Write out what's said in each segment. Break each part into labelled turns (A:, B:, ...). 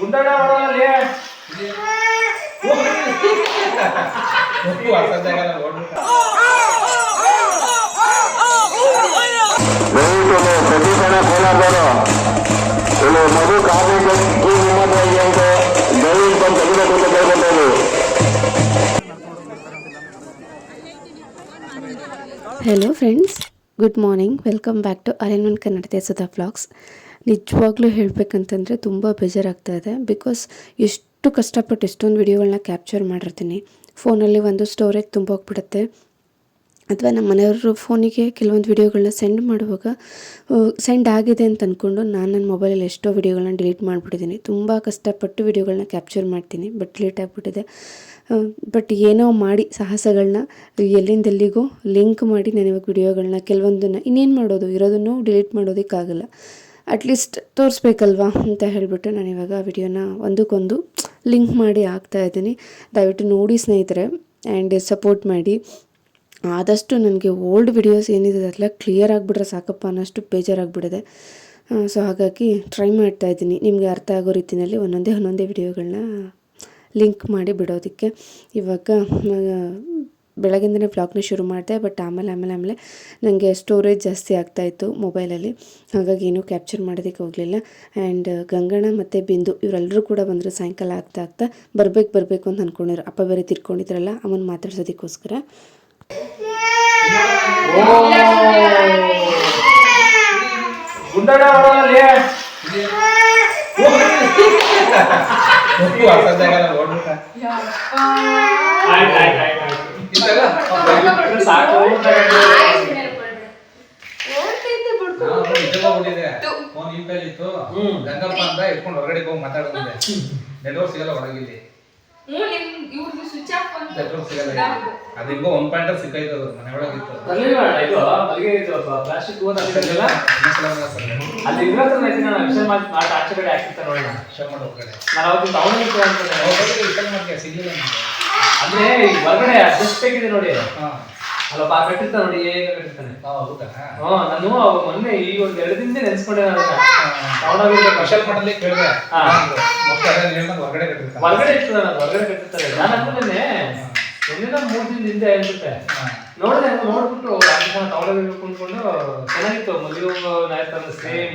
A: ಗುಂಡಾಡ ಹೊರಗಲ್ಲಿ
B: ದಯವಿಟ್ಟು ಪ್ರತಿ ಜನ ಕೋಲಾರದವರು ಇಲ್ಲಿ ಮಗು ಕಾಲೇಜ್ ಈ ನಿಮ್ಮದು ಇದೆ ಅಂತ ದಯವಿಟ್ಟು ಬಂದು ತೆಗಿಬೇಕು ಅಂತ ಕೇಳ್ಕೊತಾ ಇದ್ದೀವಿ
C: hello friends good morning welcome back to ಅರೆನ್ಮನ್ Kannada ದೇಶದ ವ್ಲಾಗ್ಸ್ ನಿಜವಾಗ್ಲೂ ಹೇಳಬೇಕಂತಂದರೆ ತುಂಬ ಬೇಜಾರಾಗ್ತಾ ಇದೆ. ಬಿಕಾಸ್ ಎಷ್ಟು ಕಷ್ಟಪಟ್ಟು ಎಷ್ಟೊಂದು ವಿಡಿಯೋಗಳನ್ನ ಕ್ಯಾಪ್ಚರ್ ಮಾಡಿರ್ತೀನಿ. ಫೋನಲ್ಲಿ ಒಂದು ಸ್ಟೋರೇಜ್ ತುಂಬ ಹೋಗ್ಬಿಡುತ್ತೆ. ಅಥವಾ ನಮ್ಮ ಮನೆಯವರು ಫೋನಿಗೆ ಕೆಲವೊಂದು ವಿಡಿಯೋಗಳನ್ನ ಸೆಂಡ್ ಮಾಡುವಾಗ ಸೆಂಡ್ ಆಗಿದೆ ಅಂತ ಅಂದ್ಕೊಂಡು ನಾನು ನನ್ನ ಮೊಬೈಲಲ್ಲಿ ಎಷ್ಟೋ ವಿಡಿಯೋಗಳನ್ನ ಡಿಲೀಟ್ ಮಾಡಿಬಿಟ್ಟಿದ್ದೀನಿ. ತುಂಬ ಕಷ್ಟಪಟ್ಟು ವಿಡಿಯೋಗಳನ್ನ ಕ್ಯಾಪ್ಚರ್ ಮಾಡ್ತೀನಿ. ಬಟ್ ಡಿಲೀಟ್ ಆಗಿಬಿಟ್ಟಿದೆ. ಬಟ್ ಏನೋ ಮಾಡಿ ಸಾಹಸಗಳನ್ನ ಎಲ್ಲಿಂದೆಲ್ಲಿಗೂ ಲಿಂಕ್ ಮಾಡಿ ನಾನು ಇವಾಗ ವಿಡಿಯೋಗಳನ್ನ ಕೆಲವೊಂದನ್ನು ಇನ್ನೇನು ಮಾಡೋದು, ಇರೋದನ್ನು ಡಿಲೀಟ್ ಮಾಡೋದಕ್ಕಾಗಲ್ಲ. ಅಟ್ಲೀಸ್ಟ್ ತೋರಿಸ್ಬೇಕಲ್ವಾ ಅಂತ ಹೇಳಿಬಿಟ್ಟು ನಾನು ಇವಾಗ ವಿಡಿಯೋನ ಒಂದಕ್ಕೊಂದು ಲಿಂಕ್ ಮಾಡಿ ಹಾಕ್ತಾ ಇದ್ದೀನಿ. ದಯವಿಟ್ಟು ನೋಡಿ ಸ್ನೇಹಿತರೆ ಆ್ಯಂಡ್ ಸಪೋರ್ಟ್ ಮಾಡಿ. ಆದಷ್ಟು ನನಗೆ ಓಲ್ಡ್ ವಿಡಿಯೋಸ್ ಏನಿದೆ ಅದೆಲ್ಲ ಕ್ಲಿಯರ್ ಆಗಿಬಿಟ್ರೆ ಸಾಕಪ್ಪ ಅನ್ನೋಷ್ಟು ಬೇಜಾರಾಗಿಬಿಡಿದೆ ಸೊ ಹಾಗಾಗಿ ಟ್ರೈ ಮಾಡ್ತಾ ಇದ್ದೀನಿ. ನಿಮಗೆ ಅರ್ಥ ಆಗೋ ರೀತಿಯಲ್ಲಿ ಒಂದೊಂದೇ ಒಂದೊಂದೇ ವಿಡಿಯೋಗಳನ್ನ ಲಿಂಕ್ ಮಾಡಿ ಬಿಡೋದಕ್ಕೆ. ಇವಾಗ ಬೆಳಗಿಂದನೇ ವ್ಲಾಗ್ನ ಶುರು ಮಾಡಿದೆ ಬಟ್ ಆಮೇಲೆ ಆಮೇಲೆ ಆಮೇಲೆ ನನಗೆ ಸ್ಟೋರೇಜ್ ಜಾಸ್ತಿ ಆಗ್ತಾಯಿತ್ತು ಮೊಬೈಲಲ್ಲಿ ಹಾಗಾಗಿ ಏನೂ ಕ್ಯಾಪ್ಚರ್ ಮಾಡೋದಕ್ಕೆ ಹೋಗಲಿಲ್ಲ. ಆ್ಯಂಡ್ ಗಂಗಣ್ಣ ಮತ್ತು ಬಿಂದು ಇವರೆಲ್ಲರೂ ಕೂಡ ಬಂದರು ಸಾಯಂಕಾಲ ಆಗ್ತಾ ಆಗ್ತಾ ಬರಬೇಕು ಬರಬೇಕು ಅಂತ ಅಂದ್ಕೊಂಡಿದ್ರು ಅಪ್ಪ ಬೇರೆ ತಿರ್ಕೊಂಡಿದ್ರಲ್ಲ ಅವನ್ನ ಮಾತಾಡ್ಸೋದಕ್ಕೋಸ್ಕರ.
A: ಆಯ್ತು ಆಯ್ತು ಆಯ್ತು.
D: ಫೋನ್ ಈ ಇತ್ತು. ಗಂಗಪ್ಪ ಅಂತ ಇಟ್ಕೊಂಡು ಹೊರಗಡೆ ಹೋಗಿ ಮಾತಾಡೋದಿದೆ ನೆಟ್ವರ್ಕ್ ಸಿಗಲ್ಲ ಹೊರಗಿಲ್ಲಿ ನೆಟ್ವರ್ಕ್ ಸಿಗಲ್ಲ ಇಲ್ಲಿ. ಅದು ಹಿಂಗೋ ಒಂದ್ ಪಾಯಿಂಟ್ ಸಿಕ್ಕೈತೆ ಅದು ಮನೆ ಒಳಗೆ
A: ಇತ್ತು. ಅಲ್ಲಿ ಮಲ್ಲಿಗೆ ಇದು ಪ್ಲಾಸ್ಟಿಕ್ ಅಲ್ಲಿ ಇರೋ ಹತ್ರ ಐತಿ ನಾನು ವಿಷಯ ಮಾಡಿ ಆಚೆ ಕಡೆ ಹಾಕಿರ್ತಾರೆ ನೋಡೋಣ
D: ಶೇರ್ ಮಾಡೋ ಹೊರಗಡೆ
A: ನಾನು ಅವತ್ತು
D: ಹೊರಗಡೆ ರಿಟರ್ನ್ ಸಿಗ್ಲಿಲ್ಲ ನಮ್ಗೆ
A: ಅಂದ್ರೆ ಹೊರಗಡೆ ಅಡ್ಜಸ್ಟ್ ಬೇಕಿದೆ ನೋಡಿ. ಅಲ್ಲ ಆ ಕಟ್ಟಿರ್ತಾನೆ ನೋಡಿ ಹೇಗೆ ಕಟ್ಟಿರ್ತಾನೆ. ಹ್ಞೂ ನಾನು ಅವಾಗ ಮೊನ್ನೆ ಈ ಒಂದು ಎರಡು ದಿನದಿಂದ ನೆನ್ಸ್ಕೊಂಡೆ ನಾನು ಆಗಿರ್ಬೇಕು
D: ಸ್ಪೆಷಲ್ ಮಾಡಲಿ ಕೇಳಿದೆ. ಹೊರಗಡೆ ಕಟ್ಟಿರ್ತಾರೆ.
A: ಹೊರಗಡೆ ಇತ್ತು ನಾನು ಹೊರಗಡೆ ಕಟ್ಟಿರ್ತಾರೆ. ನಾನು ಅನ್ಕೊಂಡೆ ಒಂದಿನ ಮೂರು ದಿನದ ಹಿಂದೆ ಅನ್ಸುತ್ತೆ. ನೋಡಿದೆ ನೋಡ್ಬಿಟ್ಟು ಟೌನ್ ಆಗಿರ್ಬೇಕು ಅನ್ಕೊಂಡು ಚೆನ್ನಾಗಿತ್ತು. ಮದುವೆ ನಾಯಕ ಸೇಮ್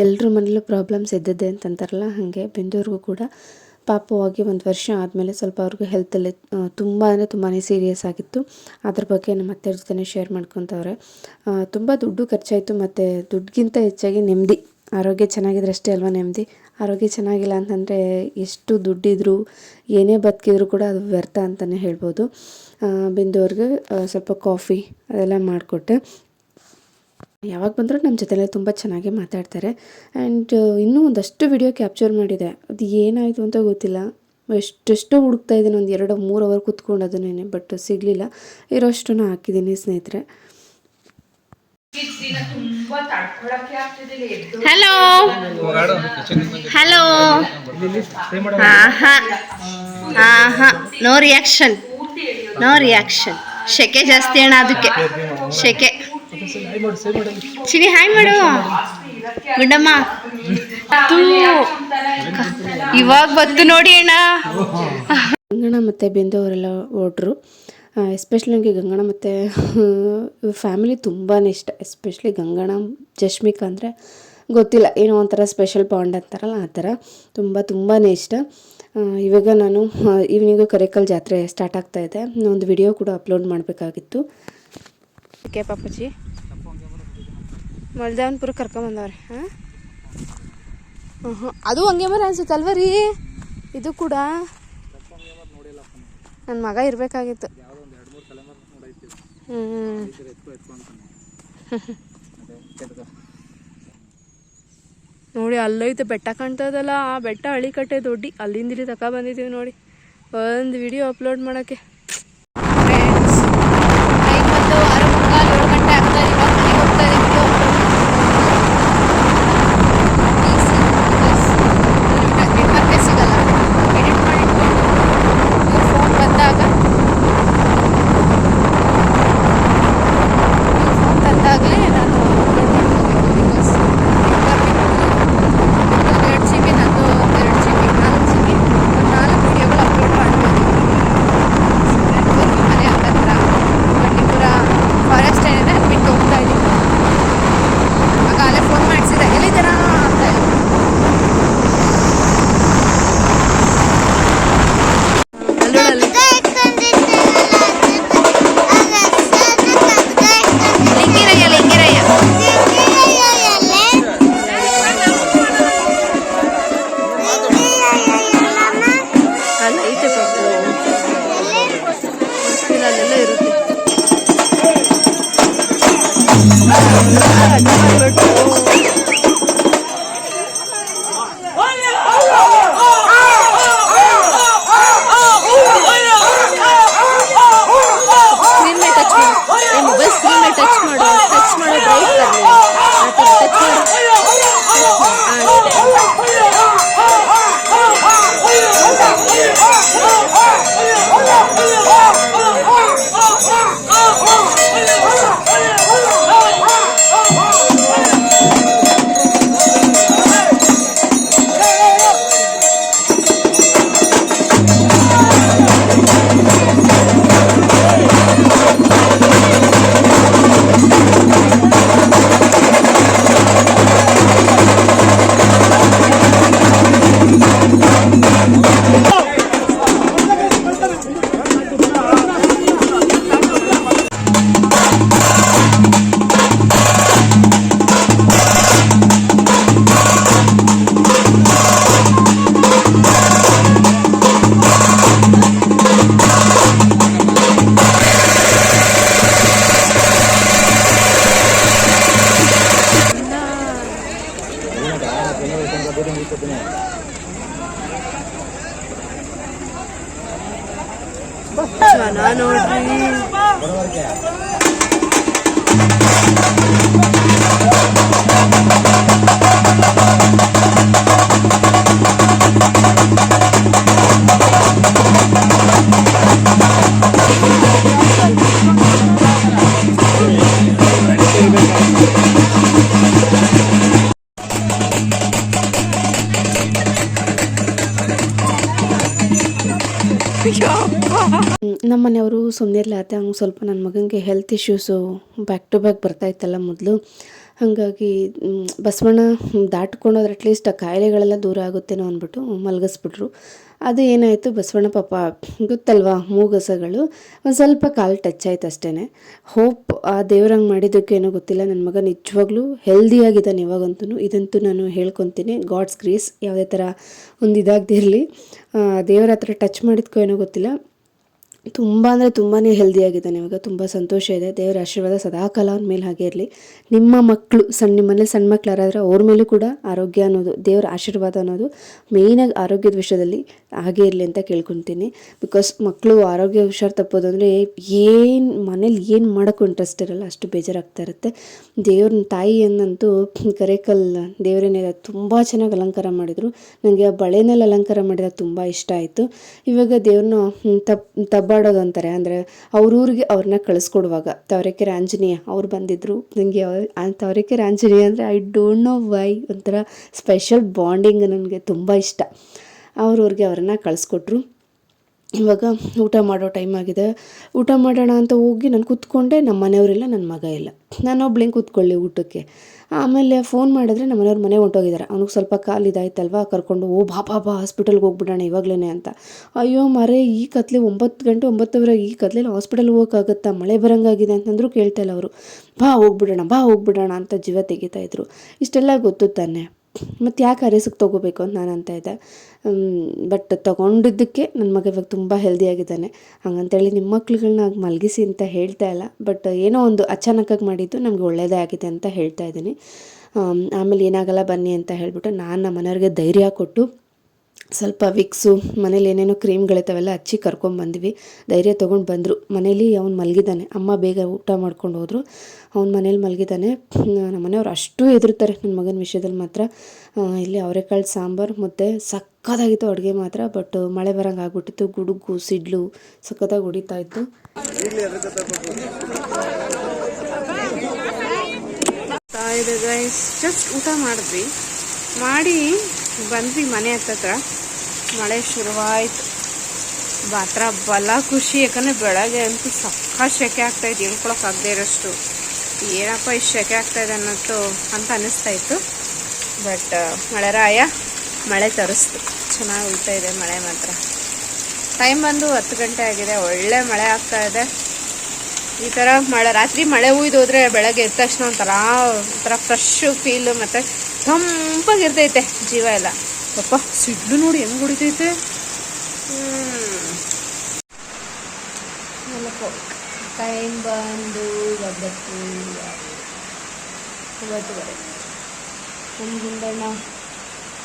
C: ಎಲ್ಲರ ಮನೇಲೂ ಪ್ರಾಬ್ಲಮ್ಸ್ ಇದ್ದದ್ದೆ ಅಂತಂತಾರಲ್ಲ ಹಾಗೆ ಬಿಂದೂರ್ಗೂ ಕೂಡ ಪಾಪವಾಗಿ ಒಂದು ವರ್ಷ ಆದಮೇಲೆ ಸ್ವಲ್ಪ ಅವ್ರಿಗೂ ಹೆಲ್ತಲ್ಲಿ ತುಂಬ ಅಂದರೆ ತುಂಬಾ ಸೀರಿಯಸ್ ಆಗಿತ್ತು. ಅದ್ರ ಬಗ್ಗೆ ನಮ್ಮ ಅತ್ತೆಯವ್ರ ಜೊತೆ ಶೇರ್ ಮಾಡ್ಕೊತವ್ರೆ. ತುಂಬ ದುಡ್ಡು ಖರ್ಚಾಯಿತು ಮತ್ತು ದುಡ್ಡಿಗಿಂತ ಹೆಚ್ಚಾಗಿ ನೆಮ್ಮದಿ ಆರೋಗ್ಯ ಚೆನ್ನಾಗಿದ್ರೆ ಅಷ್ಟೇ ಅಲ್ವಾ ನೆಮ್ಮದಿ ಆರೋಗ್ಯ ಚೆನ್ನಾಗಿಲ್ಲ ಅಂತಂದರೆ ಎಷ್ಟು ದುಡ್ಡಿದ್ರು ಏನೇ ಬದುಕಿದ್ರು ಕೂಡ ಅದು ವ್ಯರ್ಥ ಅಂತಲೇ ಹೇಳ್ಬೋದು. ಆ, ಬಿಂದು ಅವ್ರಿಗೆ ಆ, ಸ್ವಲ್ಪ ಕಾಫಿ ಅದೆಲ್ಲ ಮಾಡಿಕೊಟ್ಟೆ ಯಾವಾಗ ಬಂದರೂ ನಮ್ಮ ಜೊತೆಲೇ ತುಂಬ ಚೆನ್ನಾಗಿ ಮಾತಾಡ್ತಾರೆ. ಆ್ಯಂಡ್ ಇನ್ನೂ ಒಂದಷ್ಟು ವಿಡಿಯೋ ಕ್ಯಾಪ್ಚರ್ ಮಾಡಿದೆ. ಅದು ಏನಾಯಿತು ಅಂತ ಗೊತ್ತಿಲ್ಲ. ಎಷ್ಟೆಷ್ಟು ಹುಡುಕ್ತಾ ಇದ್ದೀನಿ. ಒಂದು ಎರಡು ಮೂರು ಅವರ್ ಕುತ್ಕೊಂಡು ಅದನ್ನೇ ಬಟ್ ಸಿಗಲಿಲ್ಲ. ಇರೋಷ್ಟನ್ನು ಹಾಕಿದ್ದೀನಿ ಸ್ನೇಹಿತರೆ.
E: ಹಲೋ ಹಲೋ ಹಾ ಹಾ ಹಾ ಹಾ ನೋ ರಿಯಾಕ್ಷನ್ ನೋ ರಿಯಾಕ್ಷನ್ ಶೆಕೆ ಜಾಸ್ತಿ ಅಣ್ಣ ಅದಕ್ಕೆ. ಶೆಕೆ. ಚಿನಿ ಹಾಯ್ ಮಾಡು. ಗುಂಡಮ್ಮ. ಇವಾಗ ಬತ್ತು ನೋಡಿ ಅಣ್ಣ.
C: ಗಂಗಣ್ಣ ಮತ್ತೆ ಬಿಂದು ಅವರೆಲ್ಲ ಎಸ್ಪೆಷಲಿ ನನಗೆ ಗಂಗಣ್ಣ ಮತ್ತು ಫ್ಯಾಮಿಲಿ ತುಂಬಾ ಇಷ್ಟ. ಎಸ್ಪೆಷಲಿ ಗಂಗಣ್ಣ, ಜಶ್ಮಿಕಾ ಅಂದರೆ ಗೊತ್ತಿಲ್ಲ. ಏನೋ ಒಂಥರ ಸ್ಪೆಷಲ್ ಬಾಂಡ್ ಅಂತಾರಲ್ಲ, ಆ ಥರ. ತುಂಬ ತುಂಬಾ ಇಷ್ಟ. ಇವಾಗ ನಾನು ಈವ್ನಿಂಗು ಕರೆಕಲ್ ಜಾತ್ರೆ ಸ್ಟಾರ್ಟ್ ಆಗ್ತಾ ಇದೆ. ಒಂದು ವಿಡಿಯೋ ಕೂಡ ಅಪ್ಲೋಡ್ ಮಾಡಬೇಕಾಗಿತ್ತು. ಓಕೆ ಪಾಪಾಜಿ. ಮಲ್ದಾವನ್ಪುರ ಕರ್ಕೊಂಬಂದವ್ರಿ ಹಾಂ? ಹಾಂ ಅದು ಹಂಗೆ ಮರ ಅನ್ಸುತ್ತಲ್ವ ರೀ? ಇದು ಕೂಡ. ನನ್ನ ಮಗ ಇರಬೇಕಾಗಿತ್ತು. ಹ್ಞೂ ನೋಡಿ ಅಲ್ಲೈತೆ ಬೆಟ್ಟ ಕಾಣ್ತದಲ್ಲ, ಆ ಬೆಟ್ಟ ಹಳಿಕಟ್ಟೆ ದೊಡ್ಡಿ. ಅಲ್ಲಿಂದ ಇಲ್ಲಿ ತಕ ಬಂದಿದ್ದೀವಿ ನೋಡಿ. ಒಂದು ವಿಡಿಯೋ ಅಪ್ಲೋಡ್ ಮಾಡೋಕ್ಕೆ. ことない चना ಮನೆಯವರು ಸುಮ್ಮನೆ ಇರ್ಲಾರ್ದೆ ಹಂಗೆ ಸ್ವಲ್ಪ ನನ್ನ ಮಗನಿಗೆ health issues back to back ಬರ್ತಾ ಇತ್ತಲ್ಲ ಮೊದಲು. ಹಾಗಾಗಿ ಬಸವಣ್ಣ ದಾಟ್ಕೊಂಡೋದ್ರೆ ಅಟ್ಲೀಸ್ಟ್ ಆ ಕಾಯಿಲೆಗಳೆಲ್ಲ ದೂರ ಆಗುತ್ತೇನೋ ಅಂದ್ಬಿಟ್ಟು ಮಲಗಿಸ್ಬಿಟ್ರು. ಅದು ಏನಾಯಿತು, ಬಸವಣ್ಣ ಪಾಪ ಗೊತ್ತಲ್ವಾ ಮೂಗಸಗಳು? ಒಂದು ಸ್ವಲ್ಪ ಕಾಲು ಟಚ್ ಆಯ್ತು ಅಷ್ಟೇ ಹೋಪ್ ಆ ದೇವ್ರಂಗೆ ಮಾಡಿದ್ದಕ್ಕೇನೋ ಗೊತ್ತಿಲ್ಲ. ನನ್ನ ಮಗ ನಿಜವಾಗ್ಲೂ ಹೆಲ್ದಿಯಾಗಿದ್ದಾನೆ ಇವಾಗಂತೂ ಇದಂತೂ ನಾನು ಹೇಳ್ಕೊತೀನಿ. ಗಾಡ್ಸ್ ಗ್ರೇಸ್ ಯಾವುದೇ ಥರ ಒಂದು ಇದಾಗದಿರಲಿ ದೇವರ ಹತ್ರ ಟಚ್ ಮಾಡಿದ್ಕೋ ಏನೋ ಗೊತ್ತಿಲ್ಲ. ತುಂಬ ಅಂದರೆ ತುಂಬಾ ಹೆಲ್ದಿಯಾಗಿದ್ದಾನೆ ಇವಾಗ ತುಂಬ ಸಂತೋಷ ಇದೆ. ದೇವರ ಆಶೀರ್ವಾದ ಸದಾಕಾಲ ಅವನ ಮೇಲೆ ಹಾಗೆ ಇರಲಿ. ನಿಮ್ಮ ಮಕ್ಕಳು ಸಣ್ಣ ನಿಮ್ಮಲ್ಲೇ ಸಣ್ಣ ಮಕ್ಕಳು ಯಾರಾದರೂ ಅವ್ರ ಮೇಲೂ ಕೂಡ ಆರೋಗ್ಯ ಅನ್ನೋದು, ದೇವರ ಆಶೀರ್ವಾದ ಅನ್ನೋದು ಮೇಯ್ನಾಗಿ ಆರೋಗ್ಯದ ವಿಷಯದಲ್ಲಿ ಹಾಗೆ ಇರಲಿ ಅಂತ ಕೇಳ್ಕೊತೀನಿ. ಬಿಕಾಸ್ ಮಕ್ಕಳು ಆರೋಗ್ಯ ಹುಷಾರು ತಪ್ಪೋದು ಅಂದರೆ ಏನು ಮನೇಲಿ ಏನು ಮಾಡೋಕ್ಕೂ ಇಂಟ್ರೆಸ್ಟ್ ಇರಲ್ಲ, ಅಷ್ಟು ಬೇಜಾರಾಗ್ತಾ ಇರುತ್ತೆ. ದೇವ್ರನ್ನ ತಾಯಿಯನ್ನಂತೂ ಕರೇಕಲ್ ದೇವರನ್ನೇ ತುಂಬ ಚೆನ್ನಾಗಿ ಅಲಂಕಾರ ಮಾಡಿದರು. ನನಗೆ ಆ ಬಳೆನಲ್ಲಿ ಅಲಂಕಾರ ಮಾಡಿದಾಗ ತುಂಬ ಇಷ್ಟ ಆಯಿತು. ಇವಾಗ ದೇವ್ರನ್ನ ತಪ್ ತಬ್ಬಾಡೋದು ಅಂತಾರೆ. ಅಂದರೆ ಅವ್ರೂರಿಗೆ ಅವ್ರನ್ನ ಕಳಿಸ್ಕೊಡುವಾಗ. ತವರೆಕೆರೆ ಆಂಜನೇಯ, ಅವ್ರು ಬಂದಿದ್ದರು ನನಗೆ ತವರೆಕೆರೆ ಆಂಜನೇಯ ಅಂದರೆ ಐ ಡೋಂಟ್ ನೋ ವೈ ಒಂಥರ ಸ್ಪೆಷಲ್ ಬಾಂಡಿಂಗ್ ನನಗೆ ತುಂಬ ಇಷ್ಟ. ಅವ್ರವ್ರಿಗೆ ಅವ್ರನ್ನ ಕಳಿಸ್ಕೊಟ್ರು. ಇವಾಗ ಊಟ ಮಾಡೋ ಟೈಮ್ ಆಗಿದೆ. ಊಟ ಮಾಡೋಣ ಅಂತ ಹೋಗಿ ನಾನು ಕೂತ್ಕೊಂಡೆ ನಮ್ಮ ಮನೆಯವರಿಲ್ಲ ನನ್ನ ಮಗ ಇಲ್ಲ. ನಾನು ಒಬ್ಳಿಂಗ್ ಕೂತ್ಕೊಳ್ಳಿ ಊಟಕ್ಕೆ. ಆಮೇಲೆ ಫೋನ್ ಮಾಡಿದ್ರೆ ನಮ್ಮ ಮನೆಯವ್ರ ಮನೆ ಹೊಂಟೋಗಿದ್ದಾರೆ. ಅವ್ನಿಗೆ ಸ್ವಲ್ಪ ಕಾಲು ಇದಾಯ್ತಲ್ವಾ, ಕರ್ಕೊಂಡು ಓ ಬಾ ಬಾ ಬಾ ಹಾಸ್ಪಿಟಲ್ಗೆ ಹೋಗ್ಬಿಡೋಣ ಇವಾಗಲೇ ಅಂತ. ಅಯ್ಯೋ ಮರೆ, ಈ ಕತ್ಲೆ ಒಂಬತ್ತು ಗಂಟೆ ಒಂಬತ್ತುವರೆ, ಈ ಕತ್ಲೆಲಿ ಹಾಸ್ಪಿಟಲ್ಗೆ ಹೋಗೋಕ್ಕಾಗತ್ತಾ ಮಳೆ ಬರಂಗಾಗಿದೆ ಅಂತಂದ್ರು ಕೇಳ್ತಾ ಇಲ್ಲ ಅವರು. ಬಾ ಹೋಗ್ಬಿಡೋಣ ಬಾ ಹೋಗ್ಬಿಡೋಣ ಅಂತ ಜೀವ ತೆಗಿತಾ ಇದ್ರು. ಇಷ್ಟೆಲ್ಲ ಗೊತ್ತು ತಾನೆ. ಮತ್ತು ಯಾಕೆ ಅರೆಸಕ್ಕೆ ತೊಗೋಬೇಕು ಅಂತ ನಾನು ಅಂತ ಇದ್ದೆ ಬಟ್ ತೊಗೊಂಡಿದ್ದಕ್ಕೆ ನನ್ನ ಮಗ ಇವಾಗ ತುಂಬ ಹೆಲ್ದಿಯಾಗಿದ್ದಾನೆ ಹಂಗಂತೇಳಿ ನಿಮ್ಮ ಮಕ್ಳುಗಳ್ನ ಮಲಗಿಸಿ ಅಂತ ಹೇಳ್ತಾ ಇಲ್ಲ. ಬಟ್ ಏನೋ ಒಂದು ಅಚಾನಕ್ಕಾಗಿ ಮಾಡಿದ್ದು ನಮಗೆ ಒಳ್ಳೆಯದೇ ಆಗಿದೆ ಅಂತ ಹೇಳ್ತಾ ಇದ್ದೀನಿ. ಆಮೇಲೆ ಏನಾಗಲ್ಲ ಬನ್ನಿ ಅಂತ ಹೇಳಿಬಿಟ್ಟು ನಾನು ನಮ್ಮ ಮನೆಯವ್ರಿಗೆ ಧೈರ್ಯ ಕೊಟ್ಟು ಸ್ವಲ್ಪ ವಿಕ್ಸು, ಮನೇಲಿ ಏನೇನೋ ಕ್ರೀಮ್ಗಳಿರ್ತಾವೆಲ್ಲ ಹಚ್ಚಿ ಕರ್ಕೊಂಬಂದ್ವಿ ಧೈರ್ಯ ತೊಗೊಂಡು ಬಂದರು. ಮನೇಲಿ ಅವ್ನು ಮಲಗಿದ್ದಾನೆ. ಅಮ್ಮ ಬೇಗ ಊಟ ಮಾಡ್ಕೊಂಡು ಹೋದರು. ಅವ್ನ ಮನೇಲಿ ಮಲಗಿದ್ದಾನೆ. ನಮ್ಮ ಮನೆಯವ್ರು ಅಷ್ಟು ಹೆದರ್ತಾರೆ ನನ್ನ ಮಗನ ವಿಷಯದಲ್ಲಿ ಮಾತ್ರ. ಇಲ್ಲಿ ಅವರೆಕಾಳು ಸಾಂಬಾರು ಮತ್ತು ಸಕ್ಕತ್ತಾಗಿತ್ತು ಅಡುಗೆ ಮಾತ್ರ. ಬಟ್ ಮಳೆ ಬರಂಗೆ ಆಗ್ಬಿಟ್ಟಿತ್ತು. ಗುಡುಗು, ಸಿಡ್ಲು ಸಖತ್ತಾಗಿ ಹೊಡಿತಾ ಇತ್ತು.
E: ಜಸ್ಟ್ ಊಟ ಮಾಡಿದ್ವಿ. ಮಾಡಿ ಬಂದ್ವಿ ಮನೆ ಹತ್ತತ್ರ. ಮಳೆ ಶುರುವಾಯಿತು. ಮಾತ್ರ ಬಲ ಖುಷಿ, ಯಾಕಂದರೆ ಬೆಳಗ್ಗೆ ಅಂತೂ ಸಕ್ಕ ಶೆಕೆ ಆಗ್ತಾಯಿತ್ತು ಹೇಳ್ಕೊಳಕ್ಕಾಗದೇ ಇರೋಷ್ಟು. ಏನಪ್ಪ ಇಷ್ಟು ಶೆಕೆ ಆಗ್ತಾಯಿದೆ ಅನ್ನೋದು ಅಂತ ಅನ್ನಿಸ್ತಾ ಇತ್ತು. ಬಟ್ ಮಳೆರಾಯ ಮಳೆ ತರಿಸ್ತು. ಚೆನ್ನಾಗಿ ಉಳ್ತಾ ಇದೆ ಮಳೆ ಮಾತ್ರ. ಟೈಮ್ ಬಂದು ಹತ್ತು ಗಂಟೆ ಆಗಿದೆ. ಒಳ್ಳೆ ಮಳೆ ಆಗ್ತಾ ಇದೆ. ಈ ಥರ ಮಳೆ, ರಾತ್ರಿ ಮಳೆ ಉಯ್ದು ಹೋದ್ರೆ ಬೆಳಗ್ಗೆ ಎದ್ದ ತಕ್ಷಣ ಒಂಥರ ಒಂಥರ ಫ್ರೆಶ್ ಫೀಲು ಮತ್ತು ತಂಪಾಗಿರ್ತೈತೆ ಜೀವ ಎಲ್ಲ. ಅಪ್ಪ ಸಿಡ್ಲು ನೋಡಿ ಹೆಂಗೆ ಹೊಡಿತೈತೆ? ಟೈಮ್ ಬಂದು ಒಂಬತ್ತು ಒಂಬತ್ತುವರೆ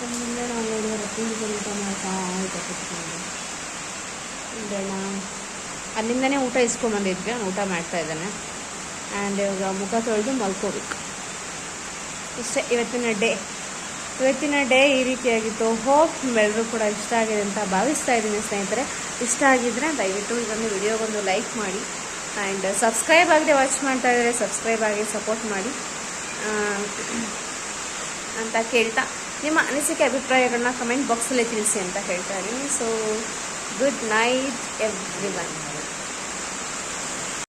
E: ನಮ್ಮ ನಾವು ನೋಡಿದ್ರೆ ತಿಂದು ಊಟ ಮಾಡ್ತಾ ಇದ್ದ ಕುತ್ಕೊಂಡು. ಅಲ್ಲಿಂದನೇ ಊಟ ಇಸ್ಕೊಂಬಂದಿದ್ವಿ. ಅವ್ನು ಊಟ ಮಾಡ್ತಾ ಇದ್ದಾನೆ. ಆ್ಯಂಡ್ ಇವಾಗ ಮುಖ ತೊಳೆದು ಮಲ್ಕೋಬೇಕು. ಇಷ್ಟೇ, ಇವತ್ತಿನ ಡೇ. ಇವತ್ತಿನ ಡೇ ಈ ರೀತಿಯಾಗಿತ್ತು. ಹೋಪ್ ನಿಮ್ಮೆಲ್ಲರೂ ಕೂಡ ಇಷ್ಟ ಆಗಿದೆ ಅಂತ ಭಾವಿಸ್ತಾ ಇದ್ದೀನಿ ಸ್ನೇಹಿತರೆ. ಇಷ್ಟ ಆಗಿದ್ದರೆ ದಯವಿಟ್ಟು ಇದೊಂದು ವಿಡಿಯೋಗೊಂದು ಲೈಕ್ ಮಾಡಿ. ಆ್ಯಂಡ್ ಸಬ್ಸ್ಕ್ರೈಬ್ ಆಗದೆ ವಾಚ್ ಮಾಡ್ತಾ ಇದ್ದರೆ ಸಬ್ಸ್ಕ್ರೈಬ್ ಆಗಿ ಸಪೋರ್ಟ್ ಮಾಡಿ. ಅಂತ ಕೇಳ್ತಾ ನಿಮ್ಮ ಅನಿಸಿಕೆ, ಅಭಿಪ್ರಾಯಗಳನ್ನ ಕಮೆಂಟ್ ಬಾಕ್ಸಲ್ಲಿ ತಿಳಿಸಿ ಅಂತ ಹೇಳ್ತಾ ಇದ್ದೀನಿ. So good night everyone